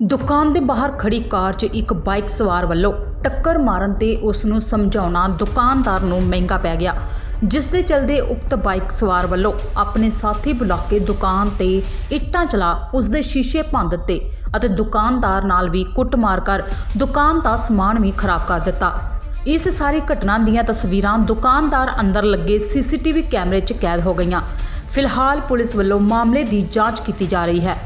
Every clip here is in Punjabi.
ਦੁਕਾਨ ਦੇ ਬਾਹਰ ਖੜੀ ਕਾਰ 'ਚ ਇੱਕ ਬਾਈਕ ਸਵਾਰ ਵੱਲੋਂ ਟੱਕਰ ਮਾਰਨ ਤੇ ਉਸ ਨੂੰ ਸਮਝਾਉਣਾ ਦੁਕਾਨਦਾਰ ਨੂੰ ਮਹਿੰਗਾ ਪੈ ਗਿਆ, ਜਿਸ ਦੇ ਚਲਦੇ ਉਕਤ ਬਾਈਕ ਸਵਾਰ ਵੱਲੋਂ ਆਪਣੇ ਸਾਥੀ ਬੁਲਾ ਕੇ ਦੁਕਾਨ ਤੇ ਇੱਟਾਂ ਚਲਾ ਉਸ ਦੇ ਸ਼ੀਸ਼ੇ ਭੰਨ ਦਿੱਤੇ ਅਤੇ ਦੁਕਾਨਦਾਰ ਨਾਲ ਵੀ ਕੁੱਟਮਾਰ ਕਰ ਦੁਕਾਨ ਦਾ ਸਮਾਨ ਵੀ ਖਰਾਬ ਕਰ ਦਿੱਤਾ। ਇਸ ਸਾਰੀ ਘਟਨਾ ਦੀਆਂ ਤਸਵੀਰਾਂ ਦੁਕਾਨਦਾਰ ਅੰਦਰ ਲੱਗੇ ਸੀਸੀਟੀਵੀ ਕੈਮਰੇ 'ਚ ਕੈਦ ਹੋ ਗਈਆਂ। ਫਿਲਹਾਲ ਪੁਲਿਸ ਵੱਲੋਂ ਮਾਮਲੇ ਦੀ ਜਾਂਚ ਕੀਤੀ ਜਾ ਰਹੀ ਹੈ।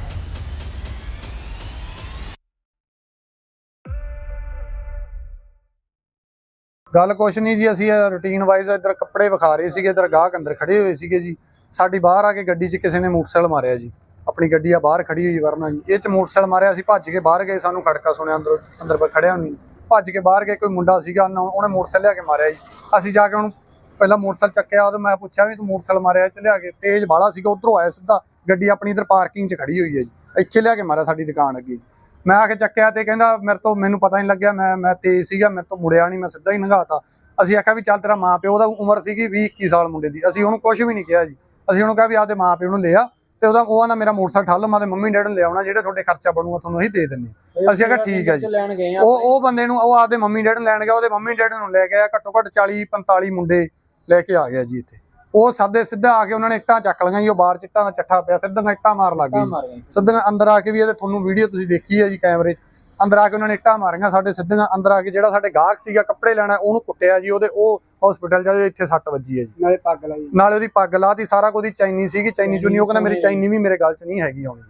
ਗੱਲ ਕੁਛ ਨਹੀਂ ਜੀ, ਅਸੀਂ ਰੂਟੀਨ ਵਾਈਜ਼ ਇੱਧਰ ਕੱਪੜੇ ਵਿਖਾ ਰਹੇ ਸੀਗੇ, ਇੱਧਰ ਗਾਹਕ ਅੰਦਰ ਖੜੇ ਹੋਏ ਸੀਗੇ ਜੀ। ਸਾਡੀ ਬਾਹਰ ਆ ਕੇ ਗੱਡੀ 'ਚ ਕਿਸੇ ਨੇ ਮੋਟਰਸਾਈਕਲ ਮਾਰਿਆ ਜੀ। ਆਪਣੀ ਗੱਡੀ ਆ ਬਾਹਰ ਖੜੀ ਹੋਈ ਵਰਨਾ ਜੀ। ਇਹ 'ਚ ਮੋਟਰਸਾਈਕਲ ਮਾਰਿਆ, ਅਸੀਂ ਭੱਜ ਕੇ ਬਾਹਰ ਗਏ, ਸਾਨੂੰ ਖੜਕਾ ਸੁਣਿਆ ਅੰਦਰ ਅੰਦਰ ਬ- ਖੜਿਆ ਨਹੀਂ। ਭੱਜ ਕੇ ਬਾਹਰ ਗਏ, ਕੋਈ ਮੁੰਡਾ ਸੀਗਾ ਨਾ- ਉਹਨੇ ਮੋਟਰਸਾਈਕਲ ਲਿਆ ਕੇ ਮਾਰਿਆ ਜੀ। ਅਸੀਂ ਜਾ ਕੇ ਉਹਨੂੰ ਪਹਿਲਾਂ ਮੋਟਰਸਾਈਕਲ ਚੱਕਿਆ ਉਹਦੇ ਮੈਂ ਪੁੱਛਿਆ ਵੀ ਤੂੰ ਮੋਟਰਸਾਈਕਲ ਮਾਰਿਆ 'ਚ ਲਿਆ ਕੇ। ਤੇਜ਼ ਬਾਲਾ ਸੀਗਾ, ਉਧਰੋਂ ਆਇਆ ਸਿੱਧਾ। ਗੱਡੀ ਆਪਣੀ ਇੱਧਰ ਪਾਰਕਿੰਗ 'ਚ ਖੜੀ ਹੋਈ ਹੈ ਜੀ। ਇੱਥੇ ਲਿਆ ਕੇ ਮਾਰਿਆ ਸਾਡੀ ਦੁਕਾਨ ਅੱਗੇ। ਮੈਂ ਆ ਕੇ ਚੱਕਿਆ ਤੇ ਕਹਿੰਦਾ ਮੇਰੇ ਤੋਂ ਮੈਨੂੰ ਪਤਾ ਨਹੀਂ ਲੱਗਿਆ ਮੈਂ ਮੈਂ ਤੇਜ਼ ਸੀਗਾ ਮੇਰੇ ਤੋਂ ਮੁੜਿਆ ਨਹੀਂ ਮੈਂ ਸਿੱਧਾ ਹੀ ਲੰਘਾਤਾ ਅਸੀਂ ਆਖਿਆ ਵੀ ਚੱਲ ਤੇਰਾ ਮਾਂ ਪਿਓ ਦਾ ਉਮਰ ਸੀਗੀ 20 21 ਸਾਲ ਮੁੰਡੇ ਦੀ। ਅਸੀਂ ਉਹਨੂੰ ਕੁਝ ਵੀ ਨਹੀਂ ਕਿਹਾ ਜੀ। ਅਸੀਂ ਉਹਨੂੰ ਕਿਹਾ ਵੀ ਆਪਦੇ ਮਾਂ ਪਿਓ ਨੂੰ ਲਿਆ ਤੇ ਉਹਦਾ ਉਹ ਆਂਦਾ ਮੇਰਾ ਮੋਟਰਸਾਈਕਲ ਠੱਲ ਮਾਂ ਦੇ ਮੰਮੀ ਡੈਡੀ ਨੂੰ ਲਿਆਉਣਾ ਜਿਹੜੇ ਤੁਹਾਡੇ ਖਰਚਾ ਬਣੂਗਾ ਤੁਹਾਨੂੰ ਅਸੀਂ ਦੇ ਦਿੰਨੇ। ਅਸੀਂ ਆਖਿਆ ਠੀਕ ਹੈ ਜੀ। ਉਹ ਉਹ ਬੰਦੇ ਨੂੰ ਉਹ ਆਪਦੇ ਮੰਮੀ ਡੈਡੀ ਨੂੰ ਲੈਣ ਗਿਆ ਉਹਦੇ ਮੰਮੀ ਡੈਡੀ ਨੂੰ ਲੈ ਗਿਆ ਘੱਟੋ ਘੱਟ 40 45 ਮੁੰਡੇ ਲੈ ਕੇ ਆ ਗਿਆ ਜੀ ਇੱਥੇ। ਉਹ ਸਾਦੇ ਸਿੱਧਾ ਆ ਕੇ ਉਹਨਾਂ ਨੇ ਇੱਟਾਂ ਚੱਕ ਲਈਆਂ ਜੀ ਉਹ ਬਾਹਰ ਚਿੱਟਾਂ ਦਾ ਚੱਠਾ ਪਿਆ ਸਿੱਧਾ ਇੱਟਾਂ ਮਾਰ ਲੱਗ ਗਈ ਸਿੱਧੀਆਂ ਅੰਦਰ ਆ ਕੇ ਵੀ ਇਹਦੇ ਤੁਹਾਨੂੰ ਵੀਡੀਓ ਤੁਸੀਂ ਦੇਖੀ ਹੈ ਜੀ ਕੈਮਰੇ ਅੰਦਰ ਆ ਕੇ ਉਹਨਾਂ ਨੇ ਇੱਟਾਂ ਮਾਰੀਆਂ ਸਾਡੇ ਸਿੱਧੀਆਂ ਅੰਦਰ ਆ ਕੇ ਜਿਹੜਾ ਸਾਡੇ ਗਾਹਕ ਸੀਗਾ ਕੱਪੜੇ ਲੈਣਾ ਉਹਨੂੰ ਕੁੱਟਿਆ ਜੀ ਉਹਦੇ ਉਹ ਹਸਪੀਟਲ ਜਾ ਇੱਥੇ ਸੱਟ ਵੱਜੀ ਹੈ ਜੀ। ਨਾਲੇ ਪੱਗ ਲਾਈ। ਨਾਲੇ ਉਹਦੀ ਪੱਗ ਲਾਤੀ ਸਾਰਾ ਕੁਝ ਚੈਨੀ ਸੀਗੀ ਚੈਨੀ ਚੁੰਨੀ ਉਹ ਕਹਿੰਦਾ ਮੇਰੀ ਚੈਨੀ ਵੀ ਮੇਰੇ ਗਲ 'ਚ ਨਹੀਂ ਹੈਗੀ ਹੁਣ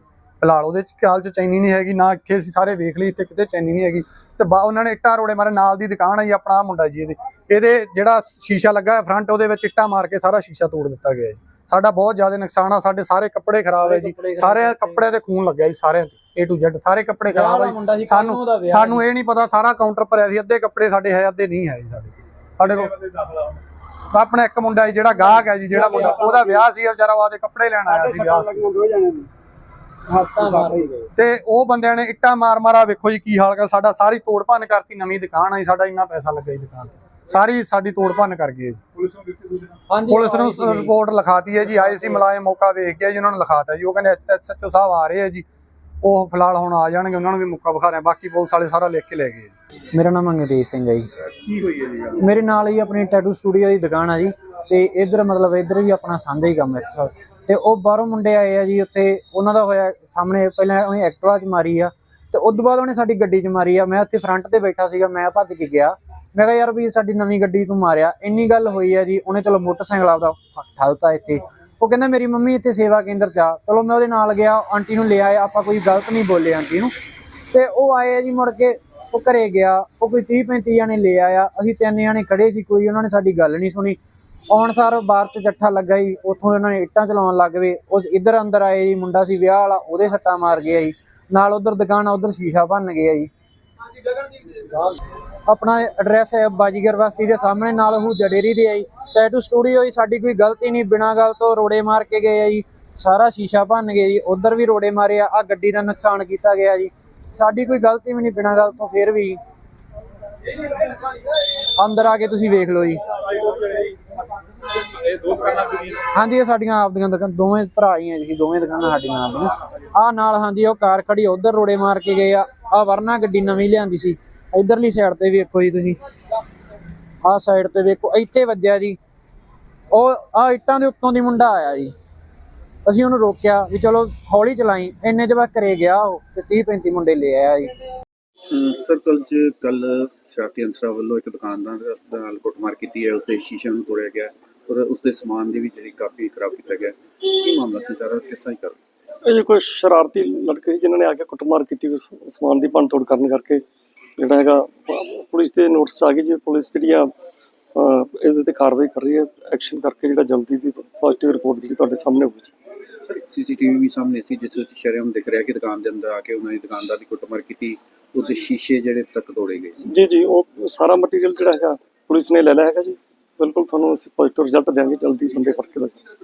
ਫਿਲਹਾਲ ਉਹਦੇ 'ਚ 'ਚ ਚੈਨੀ ਨਹੀਂ ਹੈਗੀ ਨਾ ਇੱਥੇ ਅਸੀਂ ਸਾਰੇ ਵੇਖ ਲਈ ਇੱਥੇ ਕਿਤੇ ਚੈਨੀ ਨਹੀਂ ਹੈਗੀ। ਤੇ ਬਾ ਉਹਨਾਂ ਨੇ ਇੱਟਾਂ ਰੋੜੇ ਮਾਰੇ ਨਾਲ ਦੀ ਦੁਕਾਨ ਹੈ ਜੀ ਆਪਣਾ ਮੁੰਡਾ ਜੀ ਇਹਦੇ। ਇਹਦੇ ਜਿਹੜਾ ਸ਼ੀਸ਼ਾ ਲੱਗਾ ਹੈ ਫਰੰਟ ਉਹਦੇ ਵਿੱਚ ਇੱਟਾਂ ਮਾਰ ਕੇ ਸਾਰਾ ਸ਼ੀਸ਼ਾ ਤੋੜ ਦਿੱਤਾ ਗਿਆ ਜੀ। ਸਾਡਾ ਬਹੁਤ ਜ਼ਿਆਦਾ ਨੁਕਸਾਨ ਆ ਸਾਡੇ ਸਾਰੇ ਕੱਪੜੇ ਖਰਾਬ ਹੈ ਜੀ। ਕੱਪੜੇ ਸਾਰੇ ਕੱਪੜਿਆਂ ਤੇ ਖੂਨ ਲੱਗਿਆ ਜੀ ਸਾਰਿਆਂ ਤੇ A to Z ਸਾਰੇ ਕੱਪੜੇ ਖਰਾਬ ਸੀ ਸਾਨੂੰ- ਉਹਦਾ ਸਾਨੂੰ ਇਹ ਨਹੀਂ ਪਤਾ ਸਾਰਾ ਕਾਊਂਟਰ ਭਰਿਆ ਸੀ ਅੱਧੇ ਕੱਪੜੇ ਸਾਡੇ ਹੈ ਅੱਧੇ ਨਹੀਂ ਹੈ ਜੀ ਸਾਡੇ। ਸਾਡੇ ਕੋਲ ਆਪਣਾ ਇੱਕ ਮੁੰਡਾ ਜੀ ਜਿਹੜਾ ਗਾਹਕ ਹੈ ਜੀ ਜਿਹੜਾ ਮੁੰਡਾ ਉਹਦਾ ਵਿਆਹ ਸੀ ਵਿਚਾਰਾ ਉਹ ਆਦੇ ਕੱਪੜੇ ਲੈਣ ਆਇਆ ਸੀ ਵਿਆਹ ਤੇ। ਗਏ ਉਹ ਬੰਦਿਆਂ ਨੇ ਇੱਟਾਂ ਮਾਰ ਮਾਰਾ ਵੇਖੋ ਜੀ ਕੀ ਹਾਲ ਕਰ ਸਾਡਾ ਸਾਰੀ ਤੋੜ ਭੰਨ ਕਰਤੀ ਨਵੀਂ ਦੁਕਾਨ ਆਈ ਸਾਡਾ ਇੰਨਾ ਪੈਸਾ ਲੱਗਾ ਜੀ ਦੁਕਾਨ ਤੇ। ਸਾਰੀ ਸਾਡੀ ਤੋੜ ਭੰਨ ਕਰ ਹਾਂਜੀ ਪੁਲਿਸ ਨੂੰ ਰਿਪੋਰਟ ਲਿਖਾਤੀ ਹੈ ਜੀ ਆਏ ਸੀ ਮੁਲਾਜ਼ਮ ਮੌਕਾ ਵੇਖ ਗਿਆ ਜੀ ਉਹਨਾਂ ਨੂੰ ਲਿਖਾਤਾ ਜੀ। ਉਹ ਕਹਿੰਦੇ ਐਸਐਚਓ ਸਾਹਿਬ ਆ ਰਹੇ ਆ ਜੀ। ਉਹ ਫਿਲਹਾਲ ਹੁਣ ਆ ਜਾਣਗੇ ਉਹਨਾਂ ਨੂੰ ਵੀ ਮੌਕਾ ਵਿਖਾ ਰਹੇ ਬਾਕੀ ਪੁਲਿਸ ਵਾਲੇ ਸਾਰਾ ਲਿਖ ਕੇ ਲੈ ਗਏ ਮੇਰਾ ਨਾਮ ਅੰਗਰੇਜ਼ ਸਿੰਘ ਹੈ ਜੀ। ਕੀ ਹੋਈ ਹੈ ਜੀ? ਮੇਰੇ ਨਾਲ ਹੀ ਆਪਣੀ ਟੈਟੂ ਸਟੂਡੀਓ ਦੀ ਦੁਕਾਨ ਆ ਜੀ। ਤੇ ਇੱਧਰ ਮਤਲਬ ਇੱਧਰ ਵੀ ਆਪਣਾ ਸਾਂਝਾ ਹੀ ਕੰਮ ਹੈ ਸਰ ਤੇ ਉਹ ਬਾਹਰੋਂ ਮੁੰਡੇ ਆਏ ਆ ਜੀ, ਉੱਥੇ ਉਹਨਾਂ ਦਾ ਹੋਇਆ ਸਾਹਮਣੇ, ਪਹਿਲਾਂ ਉਹਨੇ ਐਕਟਿਵਾ 'ਚ ਮਾਰੀ ਆ ਤੇ ਉਸ ਤੋਂ ਬਾਅਦ ਉਹਨੇ ਸਾਡੀ ਗੱਡੀ 'ਚ ਮਾਰੀ ਆ। ਮੈਂ ਉੱਥੇ ਫਰੰਟ ਤੇ ਬੈਠਾ ਸੀਗਾ, ਮੈਂ ਭੱਜ ਕੇ ਗਿਆ। ਮੈਂ ਕਿਹਾ, ਯਾਰ ਵੀ ਸਾਡੀ ਨਵੀਂ ਗੱਡੀ ਤੂੰ ਮਾਰਿਆ। ਇੰਨੀ ਗੱਲ ਹੋਈ ਆ ਜੀ, ਉਹਨੇ ਚਲੋ ਮੋਟਰਸਾਈਕਲ ਆਪਦਾ ਠਲਤਾ ਇੱਥੇ। ਉਹ ਕਹਿੰਦਾ, ਮੇਰੀ ਮੰਮੀ ਇੱਥੇ ਸੇਵਾ ਕੇਂਦਰ 'ਚ ਆ। ਚਲੋ ਮੈਂ ਉਹਦੇ ਨਾਲ ਗਿਆ, ਆਂਟੀ ਨੂੰ ਲਿਆ ਆਪਾਂ ਕੋਈ ਗਲਤ ਨਹੀਂ ਬੋਲੇ ਆਂਟੀ ਨੂੰ। ਤੇ ਉਹ ਆਏ ਆ ਜੀ ਮੁੜ ਕੇ, ਉਹ ਘਰੇ ਗਿਆ, ਉਹ ਕੋਈ 30 35 ਜਣੇ ਲੈ ਆਇਆ। ਅਸੀਂ ਤਿੰਨ ਜਣੇ ਖੜੇ ਸੀ, ਕੋਈ ਉਹਨਾਂ ਨੇ ਸਾਡੀ ਗੱਲ ਨਹੀਂ ਸੁਣੀ। ਆਉਣ ਸਾਰ ਬਾਹਰ ਚ ਜੱਠਾ ਲੱਗਾ ਜੀ, ਉੱਥੋਂ ਉਹਨਾਂ ਨੇ ਇੱਟਾਂ ਚਲਾਉਣ ਲੱਗ ਪਏ। ਉਸ ਇੱਧਰ ਅੰਦਰ ਆਏ ਜੀ, ਮੁੰਡਾ ਸੀ ਵਿਆਹ ਵਾਲਾ, ਉਹਦੇ ਸੱਟਾਂ ਮਾਰ ਗਿਆ ਜੀ। ਨਾਲ ਉਧਰ ਦੁਕਾਨ ਆ, ਉਧਰ ਸ਼ੀਸ਼ਾ ਭੰਨ ਗਿਆ ਜੀ। ਆਪਣਾ ਐਡਰੈਸ ਹੈ ਬਾਜੀਗਰ ਬਸਤੀ ਦੇ ਸਾਹਮਣੇ, ਨਾਲ ਉਹ ਜੜੇਰੀ ਦੇ ਆਈ ਟੈਟੂ ਸਟੂਡੀਓ ਜੀ, ਸਾਡੀ ਕੋਈ ਗਲਤੀ ਨਹੀਂ, ਬਿਨਾਂ ਗੱਲ ਤੋਂ ਰੋੜੇ ਮਾਰ ਕੇ ਗਏ ਆ ਜੀ। ਸਾਰਾ ਸ਼ੀਸ਼ਾ ਭੰਨ ਗਿਆ ਜੀ, ਉਧਰ ਵੀ ਰੋੜੇ ਮਾਰੇ ਆ ਆਹ ਗੱਡੀ ਦਾ ਨੁਕਸਾਨ ਕੀਤਾ ਗਿਆ ਜੀ। ਸਾਡੀ ਕੋਈ ਗਲਤੀ ਵੀ ਨਹੀਂ, ਬਿਨਾਂ ਗੱਲ ਤੋਂ ਫਿਰ ਵੀ। ਅੰਦਰ ਆ ਕੇ ਤੁਸੀਂ ਵੇਖ ਲਓ ਜੀ। ਹਾਂਜੀ ਇਹ ਸਾਡੀਆਂ ਆਪਦੀਆਂ ਦੁਕਾਨ ਦੋਵੇਂ ਭਰਾ ਹੀ ਆ ਜੀ ਦੋਵੇਂ ਦੁਕਾਨਾਂ ਸਾਡੀਆਂ ਆਪਦੀਆਂ। ਆ ਨਾਲ ਹਾਂਜੀ ਉਹ ਕਾਰ ਖੜੀ ਉਧਰ ਰੋੜੇ ਮਾਰ ਕੇ ਗਏ ਆ। ਆ ਵਰਨਾ ਗੱਡੀ ਨਵੀਂ ਲਿਆਂਦੀ ਸੀ। ਇਧਰਲੀ ਸਾਈਡ ਤੇ ਵੇਖੋ ਜੀ ਤੁਸੀਂ। ਆਹ ਸਾਈਡ ਤੇ ਵੇਖੋ ਇੱਥੇ ਵੱਜਿਆ ਜੀ। ਉਹ ਆ ਇੱਟਾਂ ਦੇ ਉੱਤੋਂ ਦੀ ਮੁੰਡਾ ਆਇਆ ਜੀ। ਅਸੀਂ ਉਹਨੂੰ ਰੋਕਿਆ ਵੀ ਚਲੋ ਹੌਲੀ ਚਲਾਈ। ਇੰਨੇ ਬਾਅਦ ਘਰੇ ਗਿਆ ਉਹ ਤੇ 30 35 ਮੁੰਡੇ ਲੈ ਆਇਆ ਜੀ। ਸਰਕਲ ਚ ਕੱਲ ਸ਼ਰਾਰਤੀ ਅਨਸਰਾਂ ਵੱਲੋਂ ਇੱਕ ਦੁਕਾਨਦਾਰ ਦੇ ਨਾਲ ਕੁੱਟਮਾਰ ਕੀਤੀ ਹੈ ਉਸਦੇ ਸ਼ੀਸ਼ੇ ਨੂੰ ਤੋੜਿਆ ਗਿਆ। ਔਰ ਉਸਦੇ ਸਮਾਨ ਦੀ ਵੀ ਜਿਹੜੀ ਕਾਫੀ ਖਰਾਬ ਕੀਤਾ ਗਿਆ। ਕੀ ਮਾਮਲਾ ਸੀ ਸਾਰਾ? ਕਿਸ ਤਰ੍ਹਾਂ ਹੀ ਕਰ ਇਹ ਕੋਈ ਸ਼ਰਾਰਤੀ ਲੜਕੇ ਸੀ ਜਿਨ੍ਹਾਂ ਨੇ ਆ ਕੇ ਕੁੱਟਮਾਰ ਕੀਤੀ ਉਸ ਸਮਾਨ ਦੀ ਭੰਨਤੋੜ ਕਰਨ ਕਰਕੇ। ਜਿਹੜਾ ਹੈਗਾ ਪੁਲਿਸ ਦੇ ਨੋਟਿਸ ਆ ਗਈ ਜੀ ਪੁਲਿਸ ਜਿਹੜੀ ਆ ਇਹਦੇ ਤੇ ਕਾਰਵਾਈ ਕਰ ਰਹੀ ਹੈ। ਐਕਸ਼ਨ ਕਰਕੇ ਜਿਹੜਾ ਜਲਦੀ ਦੀ ਪੋਜ਼ਿਟਿਵ ਰਿਪੋਰਟ ਜਿਹੜੀ ਤੁਹਾਡੇ ਸਾਹਮਣੇ ਹੋਊਗੀ ਸਰ ਸੀਸੀਟੀਵੀ ਵੀ ਸਾਹਮਣੇ ਸੀ ਜਿਸ ਵਿੱਚ ਸ਼ਰਮ ਦਿਖ ਰਿਹਾ ਕਿ ਦੁਕਾਨ ਦੇ ਅੰਦਰ ਆ ਕੇ ਉਹਨਾਂ ਨੇ ਦੁਕਾਨਦਾਰ ਦੀ ਕੁੱਟਮਾਰ ਕੀਤੀ। ਉਹਦੇ ਸ਼ੀਸ਼ੇ ਜਿਹੜੇ ਤੱਕ ਤੋੜੇ ਗਏ ਜੀ ਜੀ ਉਹ ਸਾਰਾ ਮਟੀਰੀਅਲ ਜਿਹੜਾ ਹੈਗਾ ਪੁਲਿਸ ਨੇ ਲੈ ਲਿਆ ਹੈਗਾ ਜੀ। ਬਿਲਕੁਲ ਤੁਹਾਨੂੰ ਅਸੀਂ ਪੋਜ਼ਿਟਿਵ ਰਿਜ਼ਲਟ ਦੇਵਾਂਗੇ ਜਲਦੀ ਬੰਦੇ ਫੜ ਕੇ ਦੱਸਾਂਗੇ